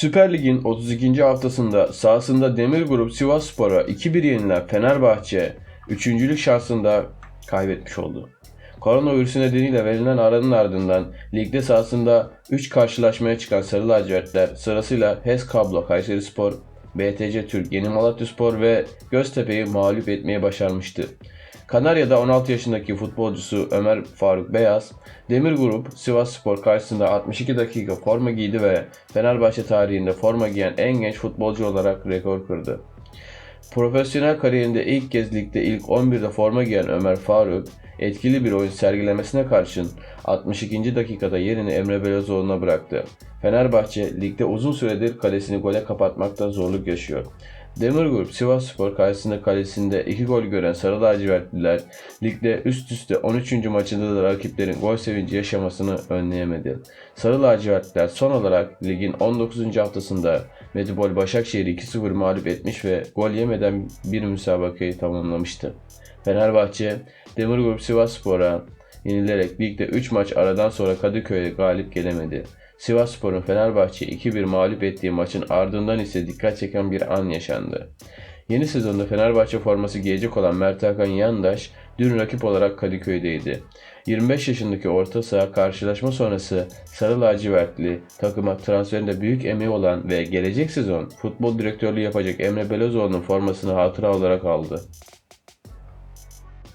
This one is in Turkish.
Süper Lig'in 32. haftasında sahasında Demir Grup Sivasspor'a 2-1 yenilen Fenerbahçe 3. şansında kaybetmiş oldu. Koronavirüsü nedeniyle verilen aranın ardından ligde sahasında 3 karşılaşmaya çıkan Sarı Lacivertler sırasıyla HES Kablo Kayserispor, BTC Türk Yeni Malatyaspor ve Göztepe'yi mağlup etmeyi başarmıştı. Kanarya'da 16 yaşındaki futbolcusu Ömer Faruk Beyaz, Demir Grup Sivas Spor karşısında 62 dakika forma giydi ve Fenerbahçe tarihinde forma giyen en genç futbolcu olarak rekor kırdı. Profesyonel kariyerinde ilk kez ligde ilk 11'de forma giyen Ömer Faruk, etkili bir oyun sergilemesine karşın 62. dakikada yerini Emre Belözoğlu'na bıraktı. Fenerbahçe ligde uzun süredir kalesini gole kapatmakta zorluk yaşıyor. Demir Grup Sivasspor karşısında kalesinde 2 gol gören Sarı Lacivertliler ligde üst üste 13. maçında da rakiplerin gol sevinci yaşamasını önleyemedi. Sarı Lacivertliler son olarak ligin 19. haftasında Medipol Başakşehir'i 2-0 mağlup etmiş ve gol yemeden bir müsabakayı tamamlamıştı. Fenerbahçe, Demir Grup Sivasspor'a yenilerek ligde 3 maç aradan sonra Kadıköy'e galip gelemedi. Sivasspor'un Fenerbahçe'yi 2-1 mağlup ettiği maçın ardından ise dikkat çeken bir an yaşandı. Yeni sezonda Fenerbahçe forması giyecek olan Mert Hakan Yandaş dün rakip olarak Kadıköy'deydi. 25 yaşındaki orta saha karşılaşma sonrası Sarı Lacivertli takıma transferinde büyük emeği olan ve gelecek sezon futbol direktörlüğü yapacak Emre Belözoğlu'nun formasını hatıra olarak aldı.